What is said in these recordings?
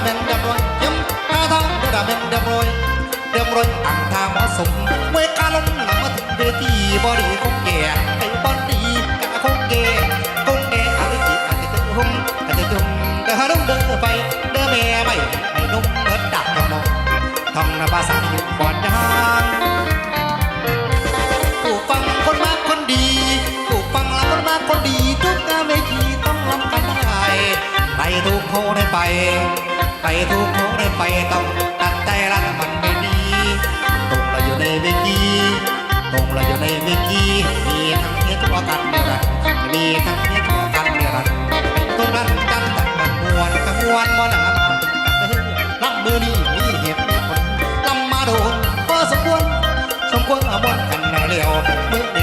ตาทางบุดาเมนเรียบร้อยยี่ยมตาทางบุดาเมนเรียบร้อยเรียบร้อยตั้งทางมาสมเมื่อกาลงหลังมาถึงเวทีบอดีคงแก่ไอ้บอดีกะคงแก่คงแก่อะไรจีอะไรจะหุ่มอะไรจะหุ่มเดินเดินไปเดินแม่ไม่ให้นุ่มเบิดดับทองน้องทองนาภาษาอยู่บอนยางผู้ฟังคนมากคนดีผู้ฟังละคนมากคนดีทุกกาเวทีต้องรำกันได้ไปทุกโคได้ไป ไปทุกโคได้ไปต้องตัดใจรักมันไม่ดีตรงเราอยู่ในเวทีตรงเราอยู่ในเวทีมีทั้งเอตัวกันเนรันมีทั้งเอตัวกันเนรันตรงนั้นกันตัดมันมวนกระมวนมวนละลำมือนี่มีเหตุมีผลลำมาโดนพอสมควรสมควรเอาบนกันแน่เลียวมือ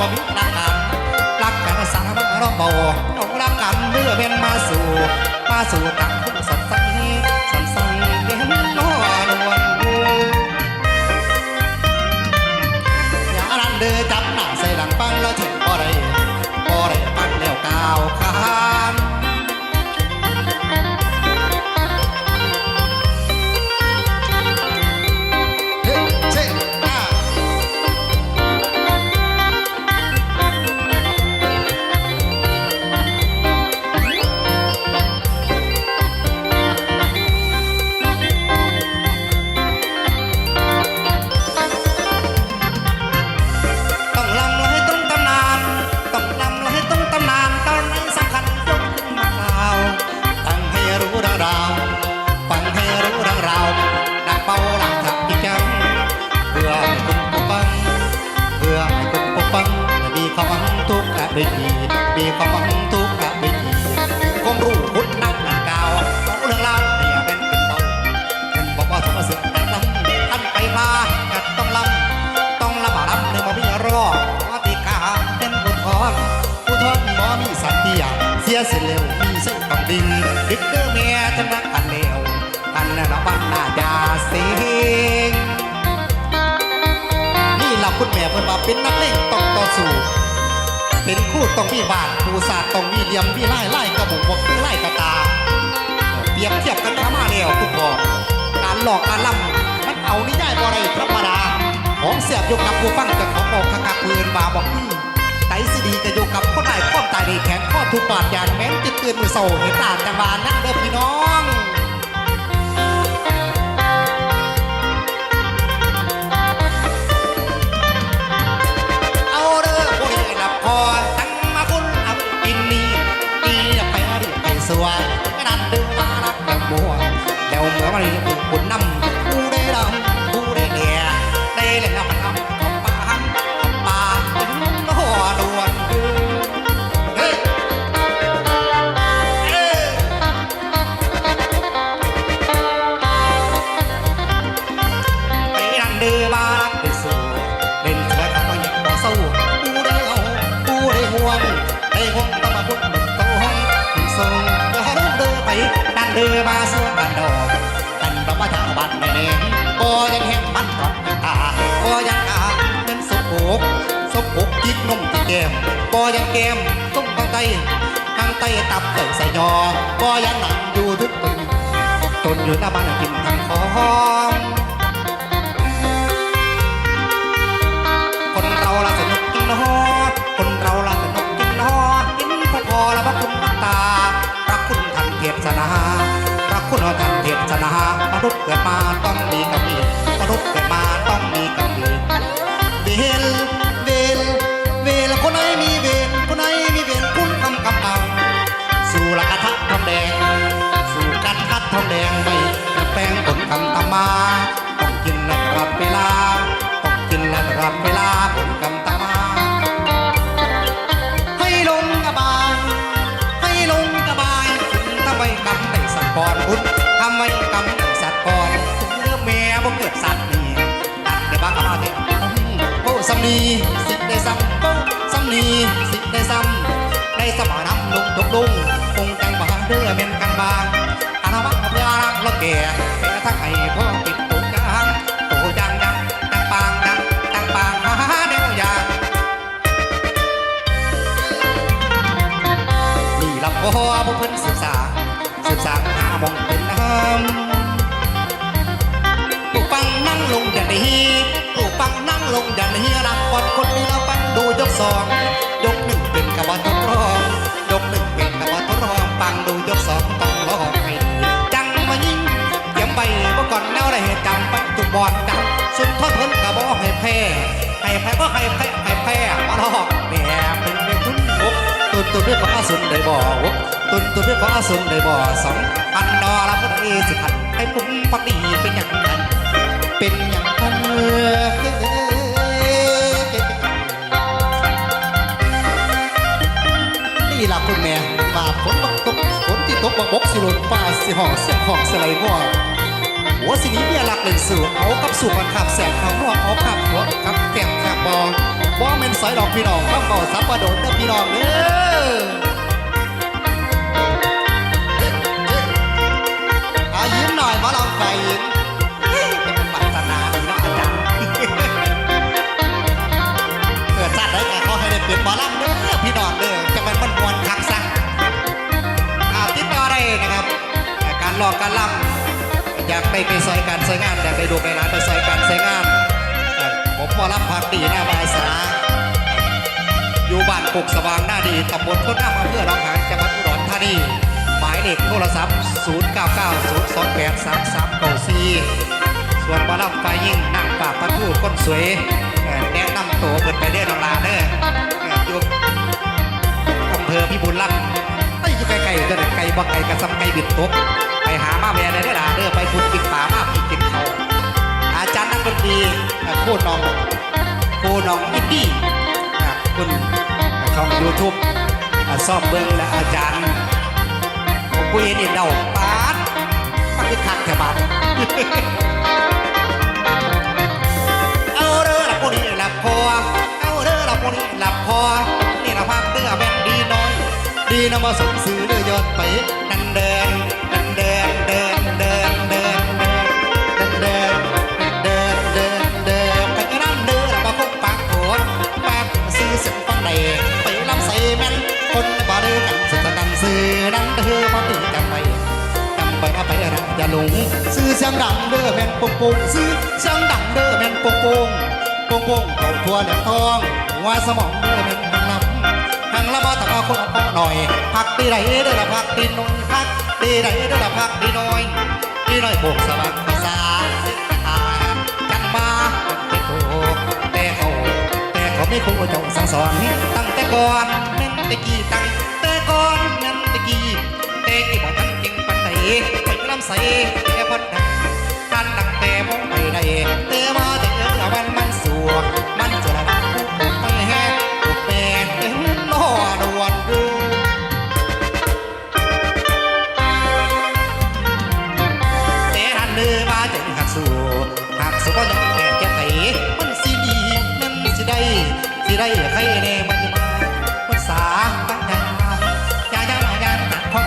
บ่มีรักกันรักกันสารพัดเราบ่เอาหลักกันเมื่อเป็นมาสู่ มาสู่กัน ดินดึกเด้อแม่จะนักกันเลวกันน่ะละวันหน้าจาเสียงนี่เราคุณแม่เพิ่นว่าเป็นนักเลงต้องต่อสู้เป็นคู่ต้องมีบาทผู้ศาสตร์ต้องมีเหลี่ยมมีไล่ไล่กระบุกบกไล่กระตาเปรียบเทียบกันขามาแล้วคุณพ่อการหลอกการล่ำมันเอานิยายบ่ไรธรรมดาของเสียบยู่กับผู้ฟังกับของออกขากักปืนบาบอกนี่ ไตสิดีก็อยู่กับคนใดข้อมตายในแขนข้อทุกปาดยานแม้นติดเตือนมือโซ่เห็นตาจังบานนั่งเด้อพี่น้อง แก้มต้มทางไตทางไตตับเติ่งใส่ยอบ่ยังหนังอยู่ทุกตึงตนอยู่หน้าบ้านกินทางคอมคนเราละสนุกกินนอคนเราละสนุกกินนอกินพอพอละพระคุณตาพระคุณท่านเทศนาพระคุณท่านเทศนามนุษย์เกิดมาต้องมีกำเนิดม ทัดทองแดงไม่แปลงผลคำตามมา ต้องกินนะตลอดเวลา ต้องกินและตลอดเวลาผลกำตามา ให้ลงกระบายให้ลงกระบายคุณตะไว้กำได้สก่อนบุญทำไมกำสัตว์ก่อนเนื้อแม่บ่เกิดสัตว์นี่ตัดได้บ้างก็มาเถอะโอ้สำนีสิได้ซ้ำโอ้สำนีสิได้ซ้ำได้สมานำลงตกลุง แก่แก่ทั้งไอ้พ่อติดตุกยางโตยางยังตังปางยังตังปางหาแนวยางนี่ลำพ่อผู้เพิ่นศึกษาศึกษาหามองเป็นน้ำผู้ฟังนั่งลงอย่างนี้ผู้ฟังนั่งลงอย่างนี้รับบอลคนเดียวปังดูยกสองยกหนึ่งเป็นกระบอกทดลองยกหนึ่งเป็นกระบอกทดลองปังดูยกสอง บอลจำสุดทอดเพิ่นกระบอกให้แพ้ให้แพ้ก็ให้แพ้ให้แพ้มาลอกแบบเป็นเป็นทุนบกตุนตุนด้วยของอาสุนได้บ่วกตุนตุนด้วยของอาสุนได้บ่สองพันดอลลาร์พอดีสิพันให้ผมปฏิเป็นอย่างนั้น เป็นอย่างนั้นนี่ล่ะคุณแม่ว่าฝนตกฝนที่ตกบกบกสิล่นฟ้าสิห้องเสียงห้องสไลด์บ่ หัวสินี้เมียหลักเล่นสู่เอากับสู่กันขับแสงขับนวดเอาขับหัวขับแก้มขับบอบ่แม่นสอยดอกพี่น้องข้ามเบาซับประโดดเด้อพี่น้องเด้ออายิ้มหน่อยมาลองไฟยิ้มเฮ้ยเป็นปรารถนาดีนะอาจารย์เกิดชาติได้แก่เขาให้ได้เป็นหมอลำเด้อพี่น้องเด้อจะเป็นมันมวนคักซะอาติดต่อได้นะครับการลองการลำ อยากไปไปซอยการซอยงานอยากไปดูไปร้านไปซอยการซอยงานเอ่อผมหมอลำพักดีหน้าบายสาอยู่บ้านปุกสว่างหน้าดีตำบลพ้นน้ำอำเภอหนองหานจังหวัดอุดรธานีหมายเลขโทรศัพท์ 0 9 9 0 2 8 3 3 9 4 ส่วนบอลำไฟยิ่งนั่งปากประตูก้นสวยแนะนำตัวเปิดไปเด้อน้องลาเด้อเอออยู่อำเภอพิบูลรัตน์ อยู่ไกลๆก็ได้ไกลบ่ไกลกระซำไกลบิดตกไปหามาแม่ได้เด้ล่ะเด้อไปพุดกินป่ามาพี่กินเขาอาจารย์นักดนตรีโคตรน้องโคน้องอินดี้คุณช่องยูทูบซ่อมเบิ้งและอาจารย์ผมคุยเห็นเดาปาดมันคือคักแค่บาดเอาเด้อละพวกนี้ละพอเอาเด้อละพวกนี้ละพอ ดีนะมาสมสื่อเด้อยอดไปนั่นเดินนั่นเดินเดินเดินเดินเดินเดินเดินเดินเดินไปนั่นเด้อละมาคงปากโขนปากซื้อเสียงฟังได้ไปลำใส่แม่นคนบ่เด้อกันสุดกันซื้อนั่นเด้อพอดีจำไว้จำไปเอาไปนะอย่าหลงซื้อเสียงดังเด้อแม่นโป่งโป่งซื้อเสียงดังเด้อแม่นโป่งโป่งโป่งโป่งเขาทั่วเหลี่ยมทองหัวสมองเด้อแม่นทางลำ ทาต้องเอาคนเอาพอหน่อยพักตีไรเด้อละพักตีน้อยพักตีไรเด้อละพักตีน้อยตีน้อยโบกสว่างภาษาอาจังมาเป็นโตแต่เขาแต่เขาไม่คงเจ้าสั่งสอนตั้งแต่ก่อนแม่นตะกี้ตั้งแต่ก่อนแม่นตะกี้เตะกี่บ่ทันเก่งปันใดไปลำใสแค่พอดังท่านดังแต่มองไป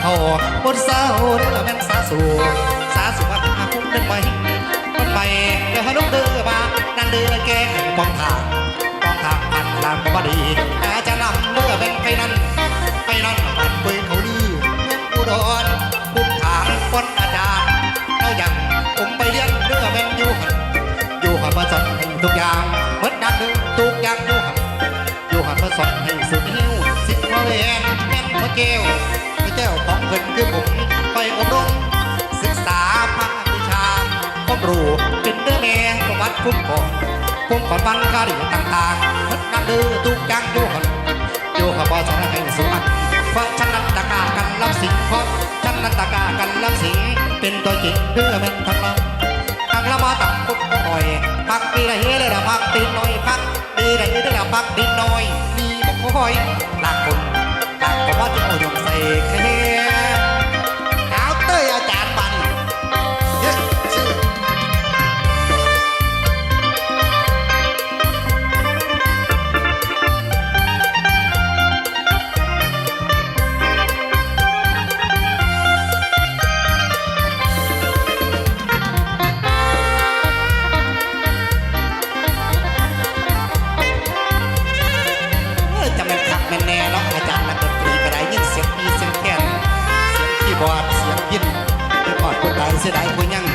เขาบนเสาเรือแม่นสาสูสาสูว่าหาคุ้มเดินไปมันไปเดี๋ยวให้ลูกเดือมานั่นเดือแก้ไขปองทางปองทางอันลามบดีอาจะนำเรือเป็นไปนั่นไปนั่นมันเปิดเขาลือเมืองอุดรบุกทางปนอาจารย์แล้วยังผมไปเรียนเรือเป็นอยู่หันอยู่หันมาสอนให้ทุกอย่างเหมือนดังทุกอย่างอยู่หันอยู่หันมาสอนให้สุดหิวสิว่าแหวนแม่นพระแก้ว พิ่นคือผมไปอบรมศึกษาภาควิชาความรู้เป็นเด้อแม่ประวัติคุ้มครองคุ้มก่อนวันคดีต่างๆมันกันเดื้อทุกอย่างอยู่หันอยู่หันมาสอนให้สุวรรณเพราะฉันนั้นตะกากันรับสิ่งเพราะฉันนั้นตะกากันรับสิ่งเป็นตัวจริงเด้อแม่นทั้งลำพักละมาตักปุ๊บหน่อยพักดีไรเลยละพักตีนหน่อยพักดีไรเลยละพักดินหน่อยนี่บอกคอยหลักคนหลักผมว่าจะเอาหยงใส่แค่ ยินคือก่อนผู้ตายเสียดายผู้ยัง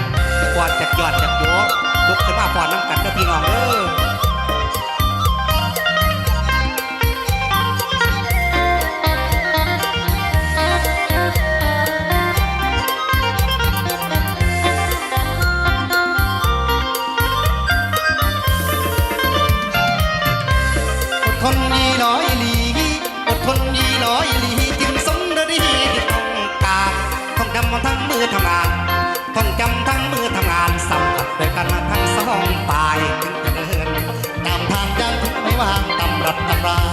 กวาดจากยอดจากโยกลุกขึ้นมาฟอนน้ำกันกับพี่น้องเด้ออดทนยีร้อยำทั้งมือทำงานต้องจำทั้งมือทำงานสัมผัสด้วยกันทั้งสองฝ่ายถึงจะเดินตามทางยังถึงไม่ว่างตำรับตำรา